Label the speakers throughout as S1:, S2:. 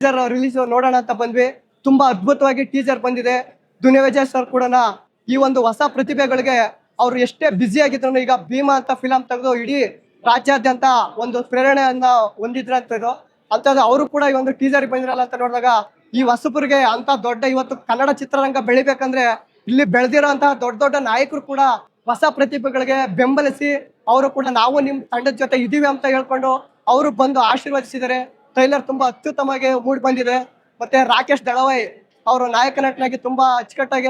S1: Teaser release ನೋಡೋಣ ಅಂತ ಬಂದ್ವಿ. ತುಂಬಾ ಅದ್ಭುತವಾಗಿ ಟೀಸರ್ ಬಂದಿದೆ. ದುನಿಯಾ ವಿಜಯ್ ಸರ್ ಕೂಡ ಈ ಒಂದು ಹೊಸ ಪ್ರತಿಭೆಗಳಿಗೆ ಅವ್ರು ಎಷ್ಟೇ ಬ್ಯುಸಿ ಆಗಿದ್ರು ಈಗ ಭೀಮಾ ಅಂತ ಫಿಲಂ ತೆಗೆದು ಇಡೀ ರಾಜ್ಯಾದ್ಯಂತ ಒಂದು ಪ್ರೇರಣೆಯನ್ನ ಹೊಂದಿದ್ರಂತದ್ದು ಅಂತದ್ದು ಅವರು ಕೂಡ ಈ ಒಂದು ಟೀಸರ್ ಬಂದಿರಲ್ಲ ಅಂತ ನೋಡಿದಾಗ ಈ ಹೊಸಬರಿಗೆ ಅಂತ ದೊಡ್ಡ ಇವತ್ತು ಕನ್ನಡ ಚಿತ್ರರಂಗ ಬೆಳಿಬೇಕಂದ್ರೆ ಇಲ್ಲಿ ಬೆಳೆದಿರೋಂತಹ ದೊಡ್ಡ ದೊಡ್ಡ ನಾಯಕರು ಕೂಡ ಹೊಸ ಪ್ರತಿಭೆಗಳಿಗೆ ಬೆಂಬಲಿಸಿ, ಅವರು ಕೂಡ ನಾವು ನಿಮ್ಮ ತಂಡದ ಜೊತೆ ಇದೀವಿ ಅಂತ ಹೇಳ್ಕೊಂಡು ಅವರು ಬಂದು ಆಶೀರ್ವದಿಸಿದ್ದಾರೆ. ಟ್ರೈಲರ್ ತುಂಬಾ ಅತ್ಯುತ್ತಮವಾಗಿ ಮೂಡಿ ಬಂದಿದೆ. ಮತ್ತೆ ರಾಕೇಶ್ ದಳವಾಯಿ ಅವರು ನಾಯಕ ನಟನಾಗಿ ತುಂಬಾ ಅಚ್ಚುಕಟ್ಟಾಗಿ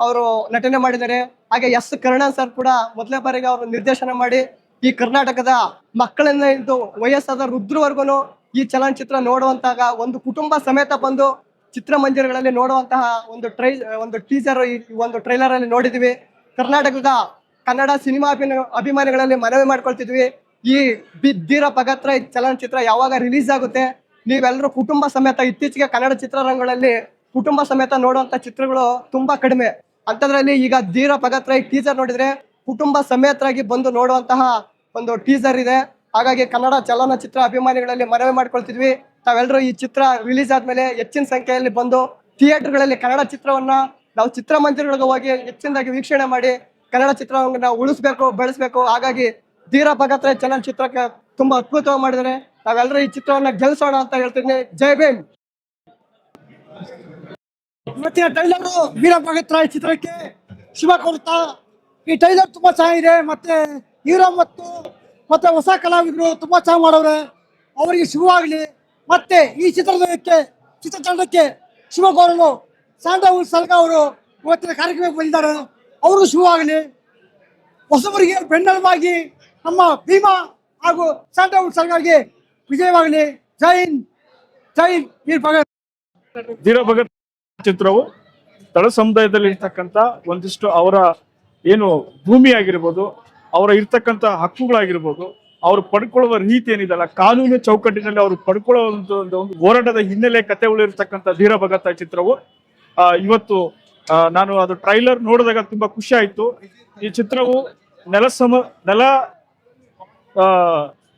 S1: ಅವರು ನಟನೆ ಮಾಡಿದ್ದಾರೆ. ಹಾಗೆ ಎಸ್ ಕರ್ಣನ್ ಸರ್ ಕೂಡ ಮೊದಲೇ ಬಾರಿಗೆ ಅವರು ನಿರ್ದೇಶನ ಮಾಡಿ ಈ ಕರ್ನಾಟಕದ ಮಕ್ಕಳನ್ನ ಇದ್ದು ವಯಸ್ಸಾದ ವೃದ್ಧರವರೆಗೂ ಈ ಚಲನಚಿತ್ರ ನೋಡುವಂತಹ ಒಂದು ಕುಟುಂಬ ಸಮೇತ ಬಂದು ಚಿತ್ರಮಂದಿರಗಳಲ್ಲಿ ನೋಡುವಂತಹ ಒಂದು ಟ್ರೈ, ಒಂದು ಟೀಸರ್ ಈ ಒಂದು ಟ್ರೈಲರ್ ಅಲ್ಲಿ ನೋಡಿದ್ವಿ. ಕರ್ನಾಟಕದ ಕನ್ನಡ ಸಿನಿಮಾ ಅಭಿನ- ಅಭಿಮಾನಿಗಳಲ್ಲಿ ಮನವಿ ಮಾಡ್ಕೊಳ್ತಿದ್ವಿ. ಈ ಬಿದ್ದಿರೋ ಧೀರ ಭಗತ್ ರೈ ಚಲನಚಿತ್ರ ಯಾವಾಗ ರಿಲೀಸ್ ಆಗುತ್ತೆ ನೀವೆಲ್ಲರೂ ಕುಟುಂಬ ಸಮೇತ, ಇತ್ತೀಚೆಗೆ ಕನ್ನಡ ಚಿತ್ರರಂಗಗಳಲ್ಲಿ ಕುಟುಂಬ ಸಮೇತ ನೋಡುವಂತ ಚಿತ್ರಗಳು ತುಂಬಾ ಕಡಿಮೆ. ಅಂತದ್ರಲ್ಲಿ ಈಗ ಧೀರ ಭಗತ್ರ ರೈ ಟೀಸರ್ ನೋಡಿದ್ರೆ ಕುಟುಂಬ ಸಮೇತರಾಗಿ ಬಂದು ನೋಡುವಂತಹ ಒಂದು ಟೀಸರ್ ಇದೆ. ಹಾಗಾಗಿ ಕನ್ನಡ ಚಲನಚಿತ್ರ ಅಭಿಮಾನಿಗಳಲ್ಲಿ ಮನವಿ ಮಾಡ್ಕೊಳ್ತಿದ್ವಿ. ತಾವೆಲ್ಲರೂ ಈ ಚಿತ್ರ ರಿಲೀಸ್ ಆದ್ಮೇಲೆ ಹೆಚ್ಚಿನ ಸಂಖ್ಯೆಯಲ್ಲಿ ಬಂದು ಥಿಯೇಟರ್ಗಳಲ್ಲಿ ಕನ್ನಡ ಚಿತ್ರವನ್ನ ನಾವು ಚಿತ್ರಮಂದಿರಗಳಿಗೆ ಹೋಗಿ ಹೆಚ್ಚಿನದಾಗಿ ವೀಕ್ಷಣೆ ಮಾಡಿ ಕನ್ನಡ ಚಿತ್ರವನ್ನ ಉಳಿಸ್ಬೇಕು, ಬೆಳೆಸ್ಬೇಕು. ಹಾಗಾಗಿ ಧೀರ ಭಗತ್ ರೈ ಚಲನಚಿತ್ರಕ್ಕೆ ತುಂಬಾ ಅದ್ಭುತವಾಗಿ ಮಾಡಿದ್ದಾರೆ. ನಾವೆಲ್ಲರೂ ಈ ಚಿತ್ರವನ್ನ ಗೆಲ್ಸೋಣ ಅಂತ ಹೇಳ್ತೀನಿ ಜೈ ಭೀಮ್.
S2: ಇವತ್ತಿನ ಟೈಲರ್ ವೀರ ಭಗತ್ ರಾಯ್ ಚಿತ್ರಕ್ಕೆ ಶಿವ ಕೊಡ್ತಾ. ಈ ಟೈಲರ್ ತುಂಬಾ ಚೆನ್ನಾಗಿದೆ. ಮತ್ತೆ ಹೀರೋ ಮತ್ತು ಮತ್ತೆ ಹೊಸ ಕಲಾವಿದರು ತುಂಬಾ ಚೆನ್ನಾಗಿ ಮಾಡವ್ರೆ. ಅವರಿಗೆ ಶುಭವಾಗಲಿ. ಮತ್ತೆ ಈ ಚಿತ್ರದಕ್ಕೆ, ಚಿತ್ರತಂಡಕ್ಕೆ ಕೋರಲು ಸ್ಯಾಂಡಲ್ವುಡ್ ಸಲ್ಗ ಅವರು ಇವತ್ತಿನ ಕಾರ್ಯಕ್ರಮಕ್ಕೆ ಬಂದಿದ್ದಾರೆ. ಅವರು ಶುಭವಾಗಲಿ. ಹೊಸಬರಿಗೆ ಬೆನ್ನೆಲುಬಾಗಿ ನಮ್ಮ ಭೀಮಾ ಹಾಗೂ ಸ್ಯಾಂಡಲ್ವುಡ್ ಸರ್ಕಾರಕ್ಕೆ ವಿಜಯವಾಗಲಿ. ಜೈ ಹಿಂದ್, ಜೈ ವೀರ ಭಗತ್.
S3: ಧೀರ ಭಗತ್ ಚಿತ್ರವು ತಳ ಸಮುದಾಯದಲ್ಲಿ ಇರ್ತಕ್ಕಂಥ ಒಂದಿಷ್ಟು ಅವರ ಏನು ಭೂಮಿ ಆಗಿರ್ಬೋದು ಅವರ ಇರ್ತಕ್ಕಂಥ ಹಕ್ಕುಗಳಾಗಿರ್ಬೋದು, ಅವರು ಪಡ್ಕೊಳ್ಳುವ ರೀತಿ ಏನಿದೆಲ್ಲ, ಕಾನೂನು ಚೌಕಟ್ಟಿನಲ್ಲಿ ಅವರು ಪಡ್ಕೊಳ್ಳೋ ಒಂದು ಹೋರಾಟದ ಹಿನ್ನೆಲೆ ಕತೆಗಳಿರ್ತಕ್ಕಂಥ ಧೀರ ಭಗತ್ ಚಿತ್ರವು. ಇವತ್ತು ನಾನು ಅದು ಟ್ರೈಲರ್ ನೋಡಿದಾಗ ತುಂಬಾ ಖುಷಿ ಆಯಿತು. ಈ ಚಿತ್ರವು ನೆಲ ಸಮ ನೆಲ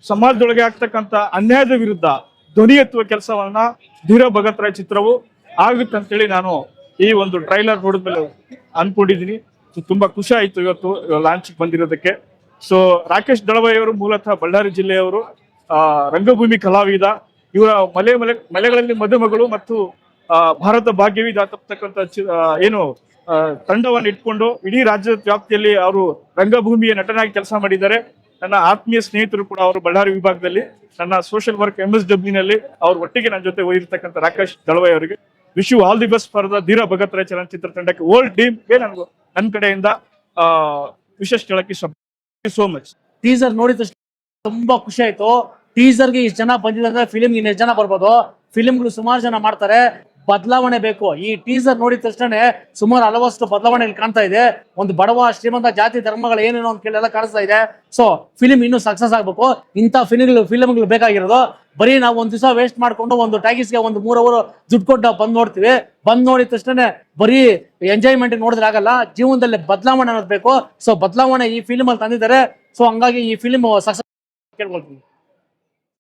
S3: ಸಮಾಜದೊಳಗೆ ಆಗ್ತಕ್ಕಂಥ ಅನ್ಯಾಯದ ವಿರುದ್ಧ ಧ್ವನಿ ಎತ್ತುವ ಕೆಲಸವನ್ನ ಧೀರ ಭಗತ್ ರಾಯ್ ಚಿತ್ರವು ಆಗುತ್ತೆ ಅಂತೇಳಿ ನಾನು ಈ ಒಂದು ಟ್ರೈಲರ್ ನೋಡಿದ್ಮೇಲೆ ಅನ್ಕೊಂಡಿದೀನಿ ಸೊ, ತುಂಬಾ ಖುಷಿ ಆಯ್ತು ಇವತ್ತು ಲಾಂಚ್ ಬಂದಿರೋದಕ್ಕೆ. ಸೊ, ರಾಕೇಶ್ ದಳವಾಯಿ ಅವರು ಮೂಲತಃ ಬಳ್ಳಾರಿ ಜಿಲ್ಲೆಯವರು ರಂಗಭೂಮಿ ಕಲಾವಿದ. ಇವರ ಮಲೆ ಮಲೆ ಮಲೆಗಳಲ್ಲಿ ಮದುಮಗಳು ಮತ್ತು ಭಾರತ ಭಾಗ್ಯವಿದ ತಪ್ಪತಕ್ಕಂಥ ಏನು ತಂಡವನ್ನು ಇಟ್ಕೊಂಡು ಇಡೀ ರಾಜ್ಯದ ವ್ಯಾಪ್ತಿಯಲ್ಲಿ ಅವರು ರಂಗಭೂಮಿಯ ನಟನಾಗಿ ಕೆಲಸ ಮಾಡಿದ್ದಾರೆ. ನನ್ನ ಆತ್ಮೀಯ ಸ್ನೇಹಿತರು ಕೂಡ ಅವರು ಬಳ್ಳಾರಿ ವಿಭಾಗದಲ್ಲಿ ನನ್ನ ಸೋಷಿಯಲ್ ವರ್ಕ್ ಎಂ ಎಸ್ನಲ್ಲಿ ಅವ್ರ ಒಟ್ಟಿಗೆ ನನ್ನ ಜೊತೆ ಹೋಗಿರ್ತಕ್ಕಂಥ ರಾಕೇಶ್ ದಳವಾಯಿ ಅವರಿಗೆ wish you all the best for the Dheera Bhagat Roy ಚಲನಚಿತ್ರ ತಂಡಕ್ಕೆ ಓಲ್ಡ್ ಟೀಮ್ಗೆ ನನಗೂ ನನ್ನ ಕಡೆಯಿಂದ ವಿಶೇಷ ಹೇಳಕ್ಕೆ ಸೋ ಮಚ್
S4: ಟೀಸರ್ ನೋಡಿದ ತುಂಬಾ ಖುಷಿ ಆಯ್ತು. ಟೀಸರ್ಗೆ ಇಷ್ಟು ಜನ ಬಂದಿದ್ದಾರೆ. ಫಿಲಿಮ್ಗೆ ಇನ್ನೆಷ್ಟು ಜನ ಬರ್ಬೋದು? ಫಿಲಿಮ್ಗಳು ಸುಮಾರು ಜನ ಮಾಡ್ತಾರೆ. ಬದಲಾವಣೆ ಬೇಕು. ಈ ಟೀಸರ್ ನೋಡಿದ ತಕ್ಷಣ ಸುಮಾರು ಹಲವಷ್ಟು ಬದಲಾವಣೆ ಇಲ್ಲಿ ಕಾಣ್ತಾ ಇದೆ. ಒಂದು ಬಡವ, ಶ್ರೀಮಂತ ಜಾತಿ, ಧರ್ಮಗಳು ಏನೇನೋ ಅಂತ ಕೇಳಿ ಎಲ್ಲ ಕಾಣಿಸ್ತಾ ಇದೆ. ಸೊ ಫಿಲಿಮ್ ಇನ್ನೂ ಸಕ್ಸಸ್ ಆಗ್ಬೇಕು. ಇಂಥ ಫಿಲಿಮ್ಗಳು ಫಿಲಿಮ್ಗಳು ಬೇಕಾಗಿರೋದು. ಬರೀ ನಾವು ಒಂದ್ ದಿವಸ ವೇಸ್ಟ್ ಮಾಡ್ಕೊಂಡು ಒಂದು ಟಾಕೀಸ್ಗೆ ಒಂದು ಮೂರ್ ಅವರು ದುಡ್ಡು ಕೊಟ್ಟು ಬಂದ್ ನೋಡ್ತೀವಿ. ಬಂದ್ ನೋಡಿದ ತಕ್ಷಣ ಬರೀ ಎಂಜಾಯ್ಮೆಂಟ್ ನೋಡಿದ್ರೆ ಆಗಲ್ಲ. ಜೀವನದಲ್ಲಿ ಬದಲಾವಣೆ ಅನ್ನೋದು ಬೇಕು. ಸೊ ಬದಲಾವಣೆ ಈ ಫಿಲ್ಮ್ ಅಲ್ಲಿ ತಂದಿದ್ದಾರೆ. ಸೊ ಹಂಗಾಗಿ ಈ ಫಿಲ್ಮ್ ಸಕ್ಸಸ್ ಕೇಳ್ಕೊಳ್ತೀನಿ.